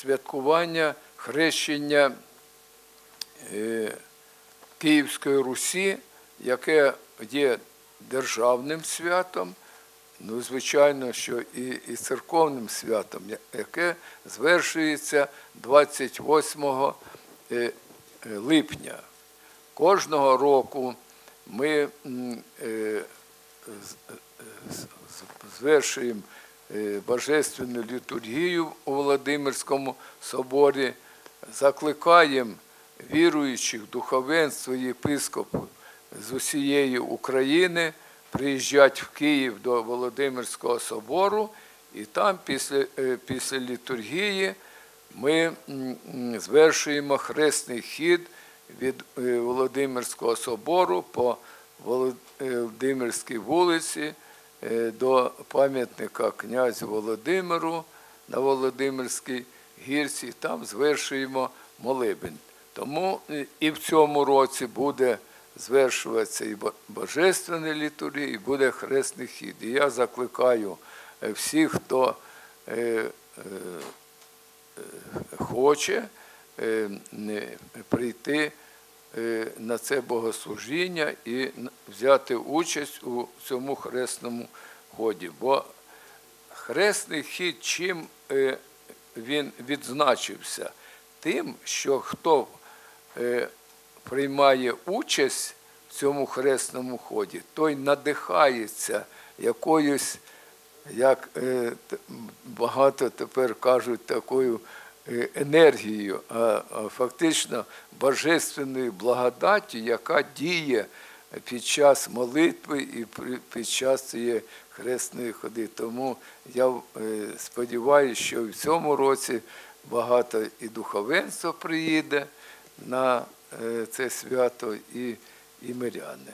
святкування хрещення е, Київської Русі, яке є державним святом, ну, звичайно, що і, і церковним святом, яке звершується 28 е, е, липня. Кожного року ми звершуємо божественну літургію у Володимирському соборі, закликаємо віруючих духовенство і єпископів з усієї України приїжджати в Київ до Володимирського собору, і там після, е, після літургії ми звершуємо хресний хід від е, Володимирського собору по Володимирській вулиці. е, до пам'ятника князю Володимиру на Володимирській гірці. Там звершуємо молебень. Тому е, і в цьому році буде звершуватися і бо- божественна літургія, і буде хресний хід. І я закликаю е, всіх, хто е, е, хоче е, прийти е, на це богослужіння і взяти участь у цьому хресному ході. Бо хресний хід чим е, він відзначився? Тим, що хто е, приймає участь в цьому хресному ході, той надихається якоюсь як е, багато тепер кажуть, такою е, енергією, а, фактично божественною благодаттю, яка діє під час молитви і під час цієї хресної ходи. Тому я е, сподіваюся, що в цьому році багато і духовенство приїде на е, це свято, і, і миряни.